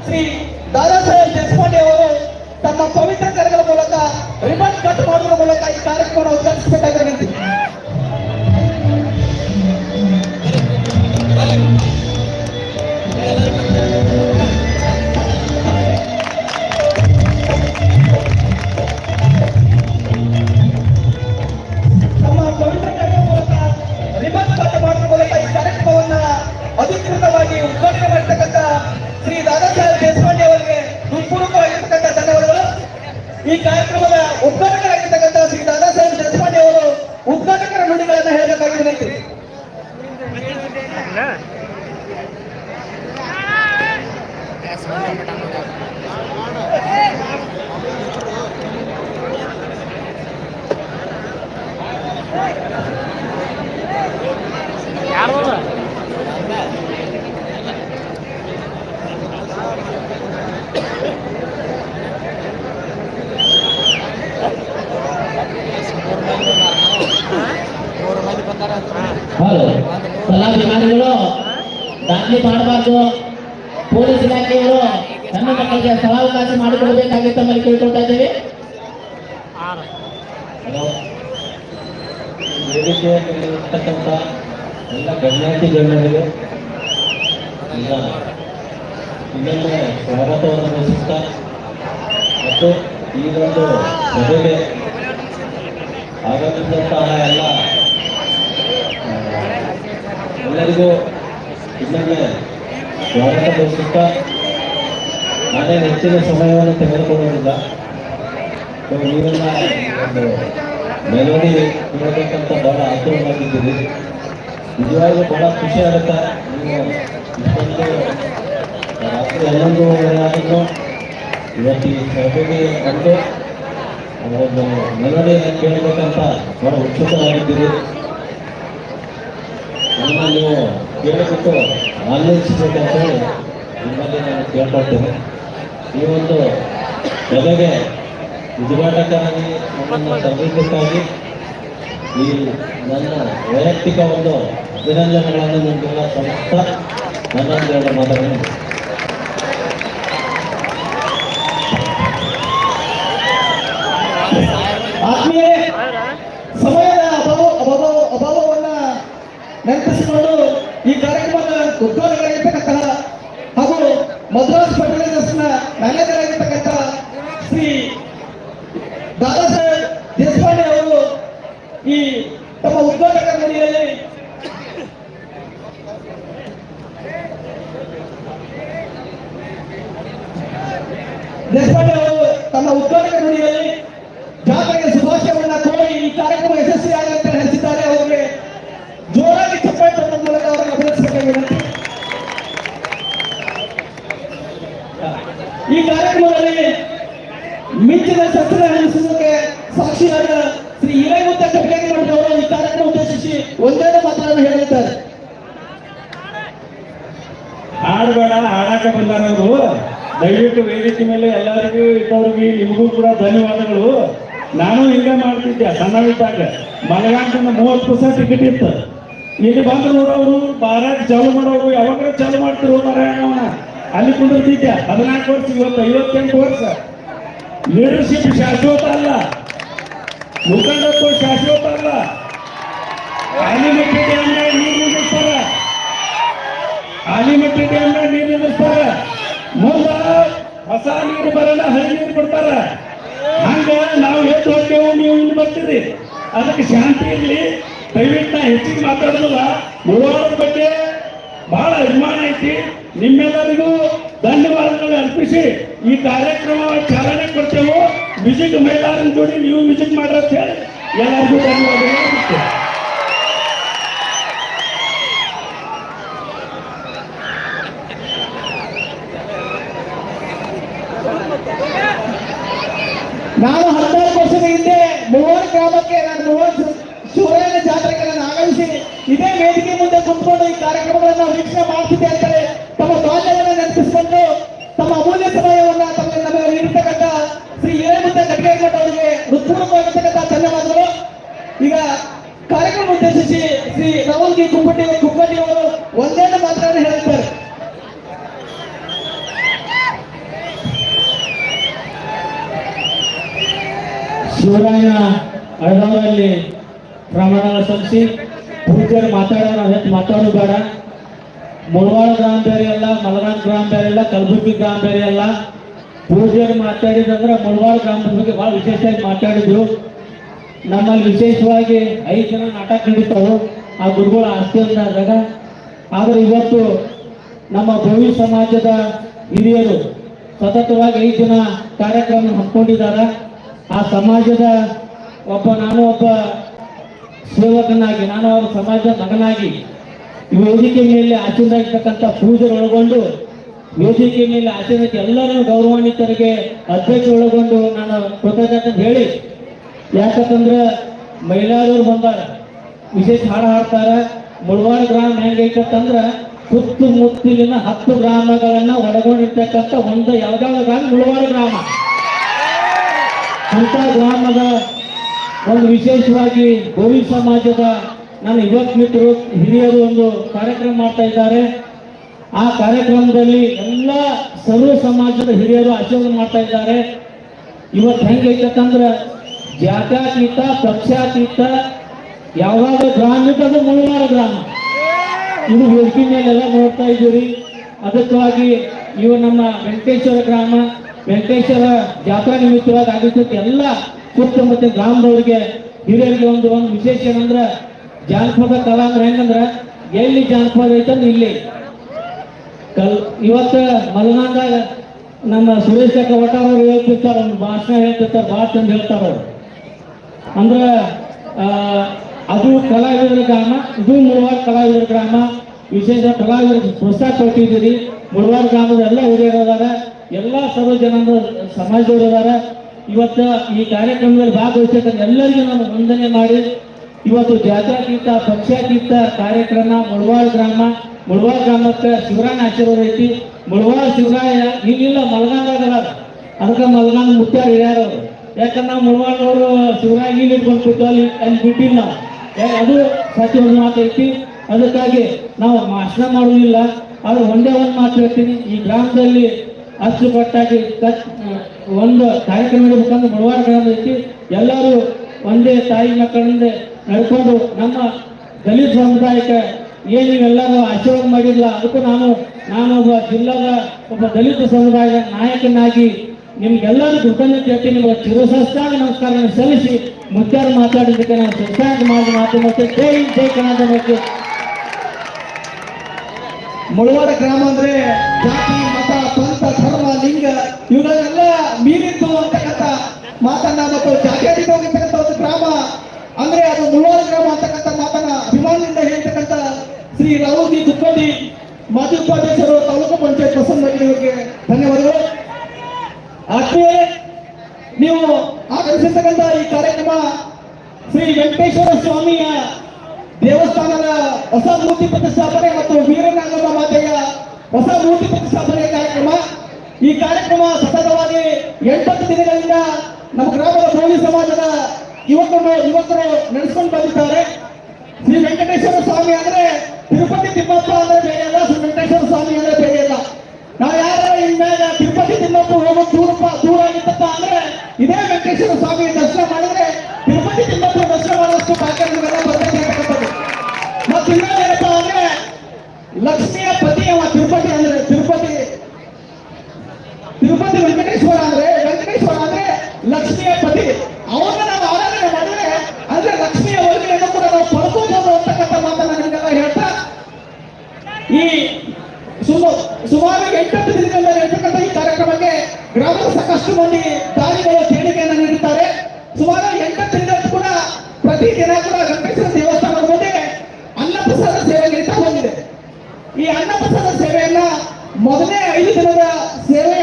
ಕಾರ್ಯಕ್ರಮದ ಉದ್ಘಾಟಕರಾದ ಶ್ರೀ ಈ ಕಾರ್ಯಕ್ರಮದ ಉದ್ಘಾಟಕರಾಗಿರ್ತಕ್ಕಂತಹ ಶ್ರೀ ದಾದಾ ಸಾಹೇಬ್ ದೇಶಪಾಂಡೆ ಅವರು ಉದ್ಘಾಟಕರ ನುಡಿಗಳನ್ನು ಹೇಳಬೇಕಾಗಿದೆ ವಿನಂತಿ ಹೌದು. ಕಲಾಭಿಮಾನಿಗಳು ದಾಂಧಿ ಮಾಡಬಾರ್ದು ಪೊಲೀಸ್ ಇಲಾಖೆಯವರು ನನ್ನ ಮಕ್ಕಳಿಗೆ ಸ್ಥಳಾವಕಾಶ ಮಾಡಿಕೊಡಬೇಕಾಗಿ ತಮ್ಮಲ್ಲಿ ಕೇಳ್ಕೊಳ್ತಾ ಇದ್ದೇವೆ. ವೇದಿಕೆಯಲ್ಲಿರ್ತಕ್ಕಂಥ ಎಲ್ಲ ಗಣ್ಯಾತಿ ಗಣ್ಯರಿಗೆ ಎಲ್ಲ ಸ್ವಾಗತವನ್ನು ಬಯಸುತ್ತಾ ಮತ್ತು ಈ ಸಭೆಗೆ ಆಗಮಿಸಿದಂತಹ ಎಲ್ಲ ಎಲ್ಲರಿಗೂ ಇನ್ನೊಮ್ಮೆ ಸ್ವಾಗತ ಬಯಸುತ್ತಾ ನಾನೇ ಹೆಚ್ಚಿನ ಸಮಯವನ್ನು ತೆಗೆದುಕೊಳ್ಳುವುದಿಲ್ಲ. ನೀವೆಲ್ಲ ಒಂದು ಮೆಲೋಡಿ ನೋಡಬೇಕಂತ ಬಹಳ ಆತುರವಾಗಿದ್ದೀರಿ. ನಿಜವಾಗ್ಲೂ ಬಹಳ ಖುಷಿ ಆಗುತ್ತೆ. ನೀವು ಇಷ್ಟೊಂದು ರಾತ್ರಿ ಹನ್ನೊಂದು ಇವತ್ತು ಈ ಸಭೆಗೆ ಬಂದು ಒಂದು ಮೆಲೋಡಿಯನ್ನು ಕೇಳಬೇಕಂತ ಬಹಳ ಉತ್ಸುಕವಾಗಿದ್ದೀರಿ ನನ್ನ ಕೇಳಬೇಕು ಆಲೋಚಿಸಬೇಕಂತ ಹೇಳಿ ನಿಮ್ಮಲ್ಲಿ ನಾನು ಕೇಳ್ಕೊಳ್ತೇನೆ. ಈ ಒಂದು ಸಭೆಗೆ ಉದ್ಘಾಟಕರಾಗಿ ನಮ್ಮನ್ನು ತರಬೇಕಕ್ಕಾಗಿ ಈ ನನ್ನ ವೈಯಕ್ತಿಕ ಒಂದು ಅಭಿನಂದನೆಗಳನ್ನು ನಿಮಗೆಲ್ಲ ಸಮಸ್ತ ನನ್ನೊಂದು ಎರಡು ಮಾತುಗಳನ್ನು ನೆನಪಿಸಿಕೊಂಡು ಈ ಕಾರ್ಯಕ್ರಮದ ಉದ್ಘಾಟಕರಾಗಿರ್ತಕ್ಕಂತಹ ಹಾಗೂ ಮದ್ರಾಸ್ ಫರ್ಟಿಲೈಸರ್ಸ್ನ ಮ್ಯಾನೇಜರ್ ಆಗಿರ್ತಕ್ಕಂಥ ಶ್ರೀ ದಾದಾ ಸಾಹೇಬ್ ದೇಶಪಾಂಡೆ ಅವರು ಈ ತಮ್ಮ ಉದ್ಘಾಟಕ ನುಡಿಯಲ್ಲಿ ದೇಶಪಾಂಡೆ ಅವರು ತಮ್ಮ ಉದ್ಘಾಟಕ ನುಡಿಯಲ್ಲಿ ಜಾತ್ರೆಗೆ ಶುಭಾಶಯವನ್ನ ಕೋರಿ ಈ ಕಾರ್ಯಕ್ರಮ ಯಶಸ್ವಿಯಾಗಂತೆ ನಡೆಸಿದ್ದಾರೆ ಅವರಿಗೆ ಜೋರಾಗಿ ಚಪ್ಪಾಳೆ ತಟ್ಟುವ ಮೂಲಕ ಅವರನ್ನು ಅಭಿನಂದಿಸಬೇಕಾಗಿ ವಿನಂತಿ ಈ ಕಾರ್ಯಕ್ರಮದಲ್ಲಿ ಮಿಂಚಿನ ಸತ್ತರ ಹಂಚಿಸುವುದಕ್ಕೆ ಸಾಕ್ಷಿಯಾದ ಶ್ರೀ ಹಿರೇಮುತ್ತ ಕಟ್ಟಾಗಿ ಅವರು ಈ ಕಾರ್ಯಕ್ರಮ ಉದ್ದೇಶಿಸಿ ಒಂದೆರಡು ಮಾತುಗಳನ್ನು ಹೇಳಲಿದ್ದಾರೆ ಹಾಡಬೇಡ ಬಂದಾರ ಅವರು ದಯವಿಟ್ಟು ವೇದಿಕೆ ಮೇಲೆ ಎಲ್ಲರಿಗೂ ಇದ್ದವ್ರಿಗೆ ನಿಮಗೂ ಕೂಡ ಧನ್ಯವಾದಗಳು. ನಾನು ಹಿಂಗೆ ಮಾಡ್ತಿದ್ದೆ, ಸಣ್ಣವಿದ್ದಾಗ. ಮಲಗಾಂಕನ ಮೂವತ್ತು ಪರ್ಸೆಂಟ್ ಟಿಕೆಟ್ ಇತ್ತು. ಇಲ್ಲಿ ಬಂದು ನೋಡೋರು ಬಾರಾಕ್ ಚಾಲು ಮಾಡೋರು ಯಾವಾಗ ಚಾಲು ಮಾಡ್ತಿರೋ ನಾರಾಯಣವನ ಅಲ್ಲಿ ಕುಂದಿರ್ತಿದ್ದೆ, ಹದಿನಾಲ್ಕು ವರ್ಷ, ಇವತ್ತು ಐವತ್ತೆಂಟು ವರ್ಷ. ಲೀಡರ್ಶಿಪ್ ಶಾಶ್ವತ ಅಲ್ಲ. ಮುಖಂಡತ್ವ ಶಾಶ್ವತ ಅಲ್ಲ. ಆಲಿಮಟ್ಟಿ ಡ್ಯಾಮ್ ನೀರು ನಿಲ್ಲಿಸ್ತಾರ. ಮುಂದ ಹೊಸ ನೀರು ಬರಲ್ಲ ಹಳಿ ನೀರು ಬಿಡ್ತಾರ. ಹಂಗ ನಾವು ಎದ್ದು ಹೋಗ್ತೇವೆ ನೀವು ಇಲ್ಲಿ ಬರ್ತೀರಿ. ಅದಕ್ಕೆ ಶಾಂತಿ ಇರಲಿ. ದಯವಿಟ್ಟು ನಾ ಹೆಚ್ಚಿಗೆ ಮಾತಾಡೋದಿಲ್ಲ ಮೂವರ ಬಗ್ಗೆ ಬಹಳ ಅಭಿಮಾನ ಐತಿ. ನಿಮ್ಮೆಲ್ಲರಿಗೂ ಧನ್ಯವಾದಗಳು ಅರ್ಪಿಸಿ. ಈ ಕಾರ್ಯಕ್ರಮ ಚಾಲನೆ ಕೊಡ್ತೇವೆ. ಮ್ಯೂಸಿಕ್ ಮಹಿಳಾರನ್ನ ಜೋಡಿ ನೀವು ಮ್ಯೂಸಿಕ್ ಮಾಡ್ರಿ ಹೇಳಿ ಎಲ್ಲರಿಗೂ ಧನ್ಯವಾದಗಳು ಅರ್ಪಿಸ್ತೇವೆ ನಾನು ಹದಿನಾಲ್ಕು ವರ್ಷದ ಹಿಂದೆ ಮೂವರು ಗ್ರಾಮಕ್ಕೆ ನಾನು ಮೂವರು ಶಿವರಾಯನ ಜಾತ್ರೆಗೆ ನಾನು ಆಗಮಿಸಿ ಇದೇ ವೇದಿಕೆ ಮುಂದೆ ಕುತ್ಕೊಂಡು ಈ ಕಾರ್ಯಕ್ರಮಗಳನ್ನು ವೀಕ್ಷಣೆ ಮಾಡ್ತಿದ್ದೆ ಅಂತಾರೆ ತಮ್ಮ ಬಾಲ್ಯವನ್ನು ನೆನಪಿಸಿಕೊಂಡು ತಮ್ಮ ಅಮೂಲ್ಯ ಸಮಯವನ್ನ ತಮಗೆ ನಮಗೆ ನೀಡಿರ್ತಕ್ಕಂಥ ಶ್ರೀ ಹಿರೇಮುದ್ದ ಕಟ್ಟಿಗೆಗೌಡ ಅವರಿಗೆ ಹೃತ್ಪೂರ್ವಕವಾಗಿರ್ತಕ್ಕಂಥ ಧನ್ಯವಾದಗಳು. ಈಗ ಕಾರ್ಯಕ್ರಮ ಉದ್ದೇಶಿಸಿ ಶ್ರೀ ರವಲ್ಗಿ ಕುಪ್ಪಟ್ಟಿ ಕುಪ್ಪಟ್ಟಿ ಅವರು ಒಂದೇ ಮಾತ್ರ ಹೇಳುತ್ತಾರೆ. ಶಿವರಾಯ ಅಳದವರಲ್ಲಿ ಪ್ರಮಾಣ ಸಲ್ಲಿಸಿ ಪೂಜ್ಯರು ಮಾತಾಡೋಣ ನಾವು ಮಾತಾಡೋದು ಬೇಡ. ಮುಳವಾಡ ಗ್ರಾಮ ಬೇರೆ ಅಲ್ಲ, ಮಲನಾಡ್ ಗ್ರಾಮ ಬೇರೆ ಅಲ್ಲ, ಕಲಬುರ್ಗಿ ಗ್ರಾಮ ಅಲ್ಲ. ಪೂಜೆಯಲ್ಲಿ ಮಾತಾಡಿದಂದ್ರೆ ಮುಳವಾಡ ಗ್ರಾಮದ ಬಗ್ಗೆ ಭಾಳ ವಿಶೇಷವಾಗಿ ಮಾತಾಡಿದ್ರು. ನಮ್ಮಲ್ಲಿ ವಿಶೇಷವಾಗಿ ಐದು ಜನ ನಾಟಕ ನಡೀತಾವು. ಆ ಗುರುಗಳ ಆಸ್ತಿ ಆದಾಗ ಆದರೆ ಇವತ್ತು ನಮ್ಮ ಭೋವಿ ಸಮಾಜದ ಹಿರಿಯರು ಸತತವಾಗಿ ಐದು ಜನ ಕಾರ್ಯಕ್ರಮ ಹಮ್ಮಿಕೊಂಡಿದ್ದಾರೆ. ಆ ಸಮಾಜದ ಒಬ್ಬ, ನಾನು ಒಬ್ಬ ಸೇವಕನಾಗಿ, ನಾನು ಅವರ ಸಮಾಜದ ಮಗನಾಗಿ ವೇದಿಕೆ ಮೇಲೆ ಆಚರಣೆಯಾಗಿರ್ತಕ್ಕಂಥ ಪೂಜೆಗಳು ಒಳಗೊಂಡು ವೇದಿಕೆ ಮೇಲೆ ಆಚರಣೆ ಎಲ್ಲರೂ ಗೌರವಾನ್ವಿತರಿಗೆ ಅಧ್ಯಕ್ಷ ಒಳಗೊಂಡು ನಾನು ಕೃತಜ್ಞತೆ ಹೇಳಿ, ಯಾಕಂತಂದ್ರೆ ಮಹಿಳಾದವ್ರು ಬಂದಾರ, ವಿಶೇಷ ಹಾಡು ಹಾಡ್ತಾರ. ಮುಳವಾಡ ಗ್ರಾಮ ಹೆಂಗೈತಂದ್ರ ಸುತ್ತಮುತ್ತಲಿನ ಹತ್ತು ಗ್ರಾಮಗಳನ್ನ ಒಳಗೊಂಡಿರ್ತಕ್ಕಂಥ ಒಂದು ಯಾವ್ದಾವ ಗ್ರಾಮ? ಮುಳವಾಡ ಗ್ರಾಮ. ಅಂತ ಗ್ರಾಮದ ಒಂದು ವಿಶೇಷವಾಗಿ ಗೋವಿ ಸಮಾಜದ ನನ್ನ ಯುವ ಮಿತ್ರರು, ಹಿರಿಯರು ಒಂದು ಕಾರ್ಯಕ್ರಮ ಮಾಡ್ತಾ ಇದ್ದಾರೆ. ಆ ಕಾರ್ಯಕ್ರಮದಲ್ಲಿ ಎಲ್ಲ ಸರ್ವ ಸಮಾಜದ ಹಿರಿಯರು ಆಚರಣೆ ಮಾಡ್ತಾ ಇದ್ದಾರೆ. ಇವತ್ತು ಹೆಂಗೈತಂದ್ರೆ ಜಾತ್ಯಾತೀತ, ಪಕ್ಷಾತೀತ, ಯಾವಾಗ ಗ್ರಾಮ ಇದ್ದದು ಮುಳುಗಾರ ಗ್ರಾಮ. ಇದು ವೇದಿಕೆ ಮೇಲೆಲ್ಲ ನೋಡ್ತಾ ಇದ್ದೀರಿ. ಅದಕ್ಕಾಗಿ ಇವು ನಮ್ಮ ವೆಂಕಟೇಶ್ವರ ಗ್ರಾಮ, ವೆಂಕಟೇಶ್ವರ ಜಾತ್ರಾ ನಿಮಿತ್ತವಾಗಿ ಆಗಿರ್ತದೆ ಎಲ್ಲ ಸುತ್ತಮುತ್ತ ಗ್ರಾಮದವರಿಗೆ, ಹಿರಿಯರಿಗೆ ಒಂದು ಒಂದು ವಿಶೇಷ ಏನಂದ್ರೆ ಜಾನಪದ ಕಲಾ ಅಂದ್ರೆ ಹೆಂಗಂದ್ರ ಎಲ್ಲಿ ಜಾನಪದ ಐತಂದ್ರೆ ಇಲ್ಲಿ. ಕಲ್, ಇವತ್ತು ಮಲನಾಂದಾಗ ನಮ್ಮ ಸುರೇಶ್ ಕವಟ ಅವರು ಹೇಳ್ತಿರ್ತಾರ ಭಾಷಣ ಹೇಳ್ತಿರ್ತಾರೆ, ಭಾಳ ಚಂದ ಹೇಳ್ತಾರೆ ಅವ್ರು. ಅಂದ್ರೆ ಅದು ಕಲಾವಿದರ ಗ್ರಾಮ, ಇದು ಮುಳವಾರ ಕಲಾವಿದರ ಗ್ರಾಮ. ವಿಶೇಷ ಕಲಾವಿದರ ಪ್ರೋತ್ಸಾಹ ಕೊಟ್ಟಿದ್ದೀರಿ ಮುಳವಾರ ಗ್ರಾಮದ ಎಲ್ಲ ಹಿರಿಯರು ಅದಾರ ಎಲ್ಲ ಸರ್ವ ಜನಾಂಗ ಸಮಾಜದವರು ಅದಾರ ಇವತ್ತು ಈ ಕಾರ್ಯಕ್ರಮದಲ್ಲಿ ಭಾಗವಹಿಸಿದ ಎಲ್ಲರಿಗೂ ನಾನು ವಂದನೆ ಮಾಡಿ ಇವತ್ತು ಜಾತ್ಯಾತೀತ ಪಕ್ಷಾತೀತ ಕಾರ್ಯಕ್ರಮ, ಮುಳವಾಳ ಗ್ರಾಮ, ಮುಳವಾಳ ಗ್ರಾಮಕ್ಕೆ ಶಿವರಾಯನ ಆಶೀರ್ವಾದ ಐತಿ. ಮುಳವಾಳ ಶಿವರಾಯ ಈಗಿಲ್ಲ ಮಲಗಾಂದಾಗ ಅದಕ್ಕೆ ಮಲಗಾಂಗ ಮುಖ್ಯ ಹಿರಿಯರು. ಯಾಕಂದ್ರೆ ನಾವು ಮುಳವಾಳವರು ಶಿವರಾಯ ಇಲ್ಲಿ ಇಟ್ಕೊಂಡು ಅಲ್ಲಿ ಅಲ್ಲಿ ಬಿಟ್ಟಿಲ್ಲ. ಅದು ಸಚಿವ ಮಾತೈತಿ ಅದಕ್ಕಾಗಿ ನಾವು ಭಾಷಣ ಮಾಡುವುದಿಲ್ಲ ಆದ್ರೆ ಒಂದೇ ಒಂದು ಮಾತು ಹೇಳ್ತೀನಿ. ಈ ಗ್ರಾಮದಲ್ಲಿ ಅಚ್ಚುಕಟ್ಟಾಗಿ ಒಂದು ಕಾರ್ಯಕ್ರಮ ಇಡಬೇಕಂದ್ರೆ ಮುಳವಾಡ ಗ್ರಾಮ ಐತಿ. ಎಲ್ಲರೂ ಒಂದೇ ತಾಯಿ ಮಕ್ಕಳಿಂದ ನಡ್ಕೊಂಡು ನಮ್ಮ ದಲಿತ ಸಮುದಾಯಕ್ಕೆ ಏನು ಆಶೀರ್ವಾದ ಮಾಡಿಲ್ಲ, ಅದಕ್ಕೂ ನಾನು ನಾನು ಒಬ್ಬ ಜಿಲ್ಲಾದ ಒಬ್ಬ ದಲಿತ ಸಮುದಾಯದ ನಾಯಕನಾಗಿ ನಿಮ್ಗೆಲ್ಲರೂ ಕೃತಜ್ಞತೆ ಹೇಳ್ತೀನಿ ನಿಮ್ಮ ಚಿರಸಸ್ತಾಗ ನಮಸ್ಕಾರ ಸಲ್ಲಿಸಿ ಮುತ್ಯಾರ ಮಾತಾಡಿದ್ದಕ್ಕೆ ನಾನು ಸಸ್ತಾಗ ಮಾಡಿ ಮಾತು ಜೈ ಜೈ ಮತ್ತು ಮುಳವಾಡ ಗ್ರಾಮ ಅಂದ್ರೆ ಜಾತಿ, ಮತ, ಪಂಥ, ಧರ್ಮ, ಲಿಂಗ ಇವುಗಳೆಲ್ಲ ಮೀರಿದ್ದು ಅಂತಕ್ಕಂಥ ಮಾತನ್ನ ಮತ್ತು ಜಾತ್ಯಾತೀತ ಹೋಗಿರ್ತಕ್ಕಂಥ ಒಂದು ಗ್ರಾಮ. ಅಂದ್ರೆ ಅದು ಮುಳವಾಡ ಗ್ರಾಮ ಅಂತಕ್ಕಂಥ ಮಾತನ್ನ ಅಭಿಮಾನದಿಂದ ಹೇಳ್ತಕ್ಕಂಥ ಶ್ರೀ ರಾಹುಲ್ ಜಿ ಮಾಜಿ ಉಪಾಧ್ಯಕ್ಷರು ತಾಲೂಕು ಪಂಚಾಯತ್ ಪ್ರಸನ್ನಗಿರಿಯವರಿಗೆ ಧನ್ಯವಾದಗಳು. ಆತ್ಮೀಯ, ನೀವು ಆಗಮಿಸಿರ್ತಕ್ಕಂಥ ಈ ಕಾರ್ಯಕ್ರಮ ಶ್ರೀ ವೆಂಕಟೇಶ್ವರ ಸ್ವಾಮಿಯ ದೇವಸ್ಥಾನದ ಹೊಸ ಮೂರ್ತಿ ಪ್ರತಿಷ್ಠಾಪನೆ ಮತ್ತು ವೀರನಾಗಮ್ಮ ಮಾತೆಯ ಹೊಸ ಮೂರ್ತಿ ಪ್ರತಿಷ್ಠಾಪನೆ ಕಾರ್ಯಕ್ರಮ. ಈ ಕಾರ್ಯಕ್ರಮ ಸತತವಾಗಿ ಎಂಟತ್ತು ದಿನಗಳಿಂದ ನಮ್ಮ ಗ್ರಾಮದ ಸಮಾಜದ ಯುವಕರು ಯುವಕರು ನಡೆಸ್ಕೊಂಡು ಬಂದಿದ್ದಾರೆ. ಶ್ರೀ ವೆಂಕಟೇಶ್ವರ ಸ್ವಾಮಿ ಅಂದ್ರೆ ತಿರುಪತಿ ತಿಮ್ಮಪ್ಪ ಅಂದ್ರೆ ಬೇರೆ ಅಲ್ಲ, ಶ್ರೀ ವೆಂಕಟೇಶ್ವರ ಸ್ವಾಮಿ ಅಂದ್ರೆ ಬೇರೆ ಅಲ್ಲ. ನಾವು ಯಾರ ಇನ್ಮೇಲೆ ತಿರುಪತಿ ತಿಮ್ಮಪ್ಪ ಹೋಗೋ ದೂರಪ್ಪ ದೂರ ಆಗಿತ್ತಪ್ಪ ಅಂದ್ರೆ ಇದೇ ವೆಂಕಟೇಶ್ವರ ಸ್ವಾಮಿ ದರ್ಶನ ಮಾಡಿದ್ರೆ ತಿರುಪತಿ ತಿಮ್ಮಪ್ಪ ದರ್ಶನ ಮಾಡೋಷ್ಟು ಭಾಗ್ಯ ನಮಗೆಲ್ಲ ಬರ್ತೈತೆ ಅಂತಕ್ಕಂಥದ್ದು ಮತ್ತು ಇನ್ನೊಂದೇನಪ್ಪ ಅಂದ್ರೆ ಲಕ್ಷ್ಮಿಯ ಪತಿ ಅವ ತಿರುಪತಿ ಅಂದ್ರೆ ತಿರುಪತಿ ತಿರುಪತಿ ವೆಂಕಟೇಶ್ವರ ಅಂದ್ರೆ ವೆಂಕಟೇಶ್ವರ ಅಂದ್ರೆ ಲಕ್ಷ್ಮಿಯ ಪತಿ ಅವನ್ನ ನಾವು ಆರಾಧನೆ ಮಾಡಿದ್ರೆ ಅಂದ್ರೆ ಲಕ್ಷ್ಮಿಯ ಒಳಗೆಯನ್ನು ಕೂಡ ನಾವು ಪಡ್ಕೋಬಹುದು ಅಂತಕ್ಕಂಥ ಮಾತನ್ನ ನಿಮಗೆಲ್ಲ ಹೇಳ್ತಾ ಈ ಸುಮ- ಸುಮಾರು ಎಂಟತ್ತು ದಿನಗಳಿಂದ ನಡೆತಕ್ಕಂಥ ಈ ಕಾರ್ಯಕ್ರಮಕ್ಕೆ ಗ್ರಾಮದ ಸಾಕಷ್ಟು ಮಂದಿ ದಾನಿಗಳು ದೇಣಿಗೆಯನ್ನು ನೀಡುತ್ತಾರೆ ಸುಮಾರು ಎಂಟತ್ತು ದಿನಗಳು ಕೂಡ ಪ್ರತಿದಿನ ಕೂಡ ವೆಂಕಟೇಶ್ವರ ದೇವಸ್ಥಾನದ ಮುಂದೆ ಅನ್ನಪ್ರಸಾದ ಸೇವೆ ನಡೀತಾ ಬಂದಿದೆ ಈ ಅನ್ನಪ್ರಸಾದ ಸೇವೆಯನ್ನ ಮೊದಲೇ ಐದು ದಿನದ ಸೇವೆಯನ್ನ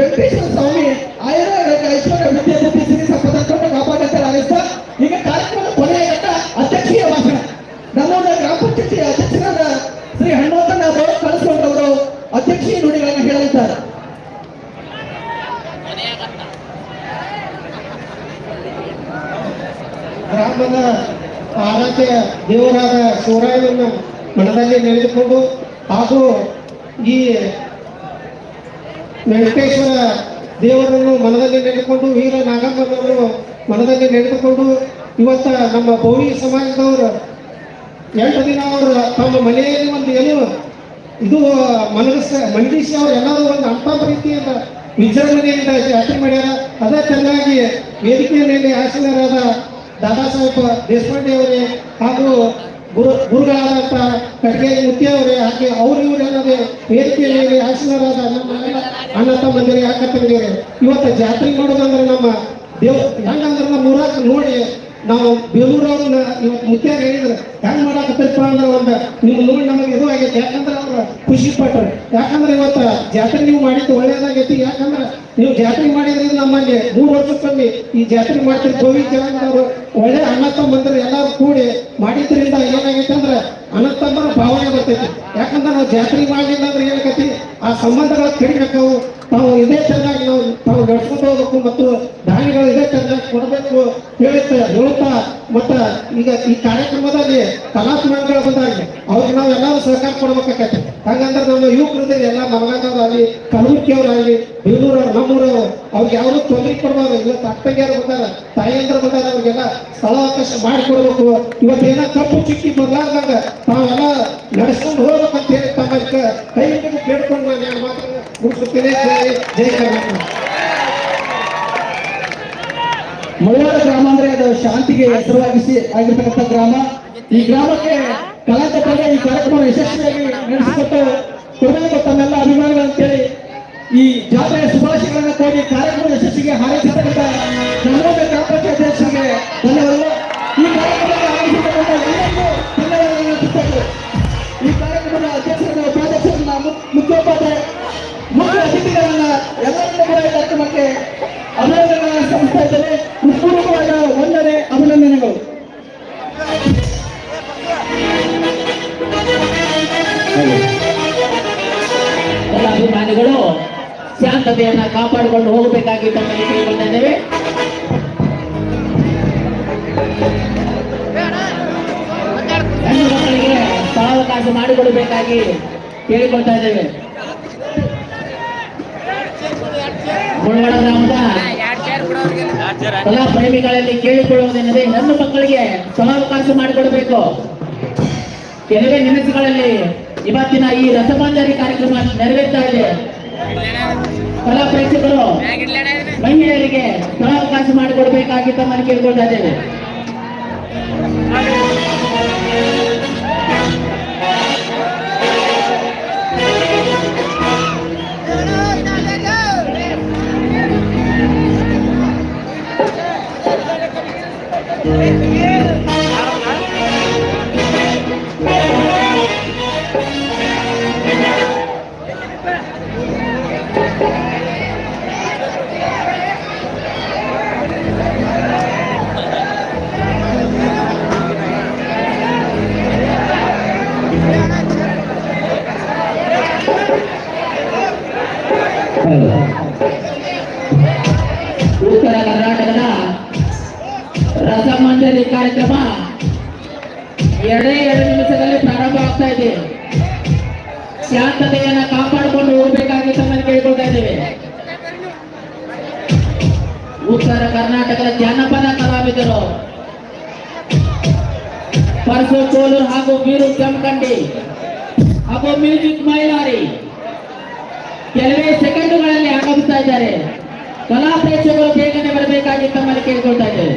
ವೆಂಕಟೇಶ್ವರ ಸ್ವಾಮಿ ಆಯುರ್ವೇದ ಐಶ್ವರ್ಯ ವಿದ್ಯೆ ಬುದ್ಧಿ ಸಿರಿ ಸಂಪದ ಕಾಪಾಡುತ್ತಾರೆ ಆಲಿಸ್ತಾ ಈಗ ಕಾರ್ಯಕ್ರಮದ ಕೊನೆಯ ಘಟ್ಟ ಅಧ್ಯಕ್ಷೀಯ ಭಾಷಣ. ನಮ್ಮೂರಿನ ಗ್ರಾಮ ಪಂಚಾಯತಿ ಅಧ್ಯಕ್ಷರಾದ ಶ್ರೀ ಹಣ್ಣೋತನ ಅವರು ಕಳಿಸಿಕೊಂಡವರು ಅಧ್ಯಕ್ಷೀಯ ನುಡಿಗಳನ್ನು ಹೇಳಲಿದ್ದಾರೆ. ಗ್ರಾಮದ ಆರಾಧ್ಯ ದೇವರಾದ ಶಿವರಾಯನನ್ನು ಮನದಲ್ಲಿ ನೆನೆದುಕೊಂಡು ಹಾಗೂ ಈ ವೆಂಕಟೇಶ್ವರ ದೇವರನ್ನು ಮನದಲ್ಲಿ ನೆನೆದುಕೊಂಡು ವೀರ ನಾಗಮ್ಮನನ್ನು ಮನದಲ್ಲಿ ನೆನೆದುಕೊಂಡು ಇವತ್ತ ನಮ್ಮ ಭೋವಿ ಸಮಾಜದವರು ಎಂಟು ದಿನ ಅವರು ತಮ್ಮ ಮನೆಯಲ್ಲಿ ಒಂದು ಏನು ಇದು ಮನಗಸ ಮಂಡಿಸಿ ಅವರು ಎಲ್ಲರೂ ಒಂದು ಅಂತ ಪ್ರೀತಿಯಿಂದ ವಿಜೃಂಭಣೆಯಿಂದ ಜಾತ್ರೆ ಮಾಡ್ಯಾರ. ಅದೇ ಚೆನ್ನಾಗಿ ವೇದಿಕೆಯ ಮೇಲೆ ಆಸೀನರಾದ ದಾದಾ ಸಾಹೇಬ್ ದೇಶಪಾಂಡೆ ಅವರೇ ಹಾಗೂ ಗುರು ಗುರುಗಳಾದಂಥ ಕಟ್ಗೆ ಮುತ್ತಿ ಅವರೇ ಹಾಗೆ ಅವ್ರು ಇವರೆಲ್ಲದೆ ವೇದಿಕೆಯ ಹಾಸನರಾದ ನಮ್ಮ ಅಣ್ಣ ತಮ್ಮಂದಿರೇ ಅಕ್ಕ ತಂದಿರೇ ಇವತ್ತು ಜಾತ್ರೆ ಮಾಡೋದಂದ್ರೆ ನಮ್ಮ ದೇವ್ ಹೆಂಗಂದ್ರೆ ನಮ್ಮ ಊರಾಗ ನೋಡಿ ನಾವು ಬೇಲೂರವ್ರನ್ನ ಇವತ್ತು ಮುಖ್ಯವಾಗಿ ಹೇಳಿದ್ರೆ, ಹೆಂಗ್ ಮಾಡಾಕತ್ತಪ್ಪ ಅಂದ್ರೆ ಒಂದು ನಿಮ್ಮ ನೋಡಿ ನಮಗೆ ಇದು ಆಗೈತೆ. ಯಾಕಂದ್ರೆ ಅವ್ರು ಖುಷಿ ಪಟ್ಟರು ಯಾಕಂದ್ರೆ ಇವತ್ತು ಜಾತ್ರೆ ನೀವು ಮಾಡಿದ್ದು ಒಳ್ಳೇದಾಗೈತಿ. ಯಾಕಂದ್ರೆ ನೀವು ಜಾತ್ರೆ ಮಾಡಿದ್ರಿಂದ ನಮ್ಮಲ್ಲಿ ಮೂರು ವರ್ಷಕ್ಕೊಮ್ಮೆ ಈ ಜಾತ್ರೆ ಮಾಡ್ತೀರಿ. ಗೋವಿ ಜನಾಂಗದವರು ಒಳ್ಳೆ ಅಣ್ಣ ತಮ್ಮಂದ್ರೆ ಎಲ್ಲರೂ ಕೂಡಿ ಮಾಡಿದ್ರಿಂದ ಏನಾಗೈತೆ ಅಂದ್ರೆ ಅಣ್ಣ ತಮ್ಮನ ಭಾವನೆ ಬರ್ತೈತಿ. ಯಾಕಂದ್ರೆ ನಾವು ಜಾತ್ರೆ ಮಾಡಲಿಲ್ಲ ಅಂದ್ರೆ ಏನಾಗೈತಿ? ಆ ಸಂಬಂಧಗಳ ಕಡಿಮೆಕ್ಕವು ತಾವು ಇದೇ ಚೆನ್ನಾಗಿ ನಾವು ತಾವು ನಡ್ಸ್ಕೊಂಡು ಹೋಗ್ಬೇಕು ಮತ್ತು ದಾನಿಗಳು ಇದೇ ಚೆನ್ನಾಗಿ ಕೊಡಬೇಕು ಹೇಳುತ್ತಾ ಹೇಳುತ್ತಾ? ಮತ್ತ ಈಗ ಈ ಕಾರ್ಯಕ್ರಮದಲ್ಲಿ ಕಲಾತ್ಮಕಗಳು ಬಂದಾಗ ಅವ್ರಿಗೆ ನಾವು ಎಲ್ಲರೂ ಸಹಕಾರ ಕೊಡ್ಬೇಕಾಗತ್ತೆ. ಹಾಗಂದ್ರೆ ನಮ್ಮ ಯುವಕರದಲ್ಲಿ ಎಲ್ಲ ಮರಗಾಗಲಿ ಕಲಬುರ್ಗಿ ಅವರಾಗಲಿ ಬೇಲೂರವ್ರು, ನಮ್ಮೂರವ್ರು, ಅವ್ರಿಗೆ ಯಾರು ತೊಂದರೆ ಕೊಡಬಾರ್ದು. ಇವತ್ತು ಅಟ್ಟಂಗಿಯರು ಬಂದಾರ ತಾಯಿಯಂದ್ರ ಬಂದಾರ, ಅವ್ರಿಗೆಲ್ಲ ಸ್ಥಳಾವಕಾಶ ಮಾಡಿಕೊಡ್ಬೇಕು ಇವತ್ತು ಏನೋ ಕಪ್ಪು ಚಿಕ್ಕಿ ಬರ್ಲಾರ್ದಾಗ ತಾವೆಲ್ಲ ನಡೆಸ್ಕೊಂಡು ಹೋಗ್ಬೇಕಂತ ಹೇಳಿ ತಮ್ಮ ಕ- ಕೇಳ್ಕೊಂಡು ನಾನು ಎರಡು ಮುಗಿಸುತ್ತೇನೆ ಜೈ ಕರ್ನಾಟಕ ಮಳವಾಡ ಗ್ರಾಮ ಅಂದ್ರೆ ಅದು ಶಾಂತಿಗೆ ಹೆಸರುವಾಗಿಸಿ ಆಗಿರ್ತಕ್ಕಂಥ ಗ್ರಾಮ. ಈ ಗ್ರಾಮಕ್ಕೆ ಕಲಾತಂತ್ರದ ಈ ಕಾರ್ಯಕ್ರಮ ಯಶಸ್ವಿಯಾಗಿ ನಡೆಸಿಕೊಟ್ಟು ಕೊಡಬೇಕು ತಮ್ಮೆಲ್ಲ ಅಭಿಮಾನಿಗಳು ಅಂತೇಳಿ ಈ ಜಾತ್ರೆಯ ಶುಭಾಶಯಗಳನ್ನು ಕೋರಿ ಕಾರ್ಯಕ್ರಮ ಯಶಸ್ಸಿಗೆ ಹಾರೈಸಿರ್ತಕ್ಕಂಥ ಗ್ರಾಮ ಪಂಚಾಯತ್ ಅಧ್ಯಕ್ಷರಿಗೆ ಧನ್ಯವಾದಗಳು. ಶಾಂತತೆಯನ್ನ ಕಾಪಾಡಿಕೊಂಡು ಹೋಗಬೇಕಾಗಿ ತಮ್ಮಲ್ಲಿ ಕೇಳಿಕೊಂಡಿದ್ದೇವೆ ಹೆಣ್ಣು ಮಕ್ಕಳಿಗೆ ಸ್ಥಳಾವಕಾಶ ಮಾಡಿಕೊಡಬೇಕಾಗಿ ಕೇಳಿಕೊಳ್ತಾ ಇದ್ದೇವೆ. ಮುಳವಾಡ ಗ್ರಾಮದ ಕಲಾ ಪ್ರೇಮಿಗಳಲ್ಲಿ ಕೇಳಿಕೊಳ್ಳುವುದೇನೆ ಹೆಣ್ಣು ಮಕ್ಕಳಿಗೆ ಸ್ಥಳಾವಕಾಶ ಮಾಡಿಕೊಡಬೇಕು. ಕೆಲವೇ ನಿಮಿಷಗಳಲ್ಲಿ ಇವತ್ತಿನ ಈ ರಸಮಾಂಜರಿ ಕಾರ್ಯಕ್ರಮ ನೆರವೇರ್ತಾ ಇದೆ. ಕಲಾ ಪ್ರೇಕ್ಷಕರು ಮಹಿಳೆಯರಿಗೆ ಸ್ಥಳಾವಕಾಶ ಮಾಡಿಕೊಡ್ಬೇಕಾಗಿ ತಮ್ಮನ್ನು ಕೇಳ್ಕೊಳ್ತಾ ಇದ್ದೇವೆ Thank you. ಆಗ್ತಾ ಇದೆ. ಶಾಂತತೆಯನ್ನ ಕಾಪಾಡಿಕೊಂಡು ಹೋಗ್ಬೇಕಾಗಿ ತಮ್ಮಲ್ಲಿ ಕೇಳ್ಕೊಳ್ತಾ ಇದ್ದೇವೆ. ಉತ್ತರ ಕರ್ನಾಟಕದ ಜನಪದ ಕಲಾವಿದರು. ಪರಸು ಕೋಲೂರು ಹಾಗೂ ಬೀರು ಕೆಂಕಂಡಿ ಹಾಗೂ ಮ್ಯೂಸಿಕ್ ಮೈಲಾರಿ ಕೆಲವೇ ಸೆಕೆಂಡುಗಳಲ್ಲಿ ಆಗಮಿಸ್ತಾ ಇದ್ದಾರೆ. ಕಲಾ ಪ್ರೇಕ್ಷಕರು ಬೇಗನೆ ಬರಬೇಕಾಗಿ ತಮ್ಮಲ್ಲಿ ಕೇಳ್ಕೊಳ್ತಾ ಇದ್ದೇವೆ.